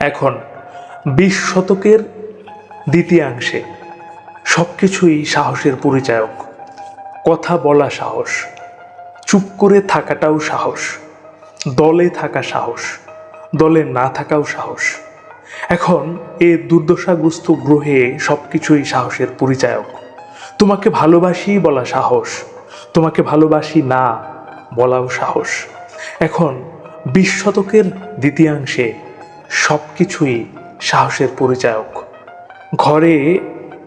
এখন বিশ শতকের দ্বিতীয়াংশে সব কিছুই সাহসের পরিচায়ক। কথা বলা সাহস, চুপ করে থাকাটাও সাহস, দলে থাকা সাহস, দলে না থাকাও সাহস। এখন এ দুর্দশাগ্রস্ত গ্রহে সব কিছুই সাহসের পরিচায়ক। তোমাকে ভালোবাসি বলা সাহস, তোমাকে ভালোবাসি না বলাও সাহস। এখন বিশ শতকের দ্বিতীয়াংশে সব কিছুই সাহসের পরিচায়ক। ঘরে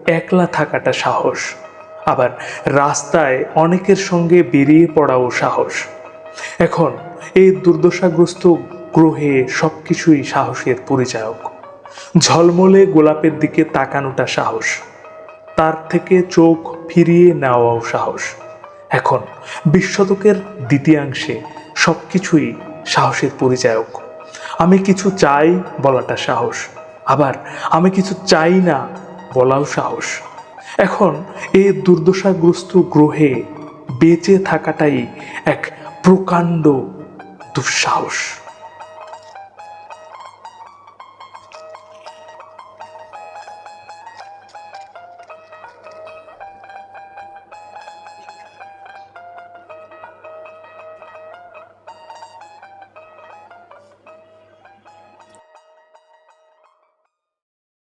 একলা থাকাটা সাহস, আবার রাস্তায় অনেকের সঙ্গে বেরিয়ে পড়াও সাহস। এখন এই দুর্দশাগ্রস্ত গ্রহে সব কিছুই সাহসের পরিচায়ক। ঝলমলে গোলাপের দিকে তাকানোটা সাহস, তার থেকে চোখ ফিরিয়ে নেওয়াও সাহস। এখন বিশ্বতকের দ্বিতীয়াংশে সব কিছুই সাহসের পরিচায়ক। আমি কিছু চাই বলাটা সাহস। আবার আমি কিছু চাই না বলাও সাহস। এখন এই দুর্দশাগ্রস্ত গ্রহে বেঁচে থাকাটাই এক প্রকাণ্ড দুঃসাহস।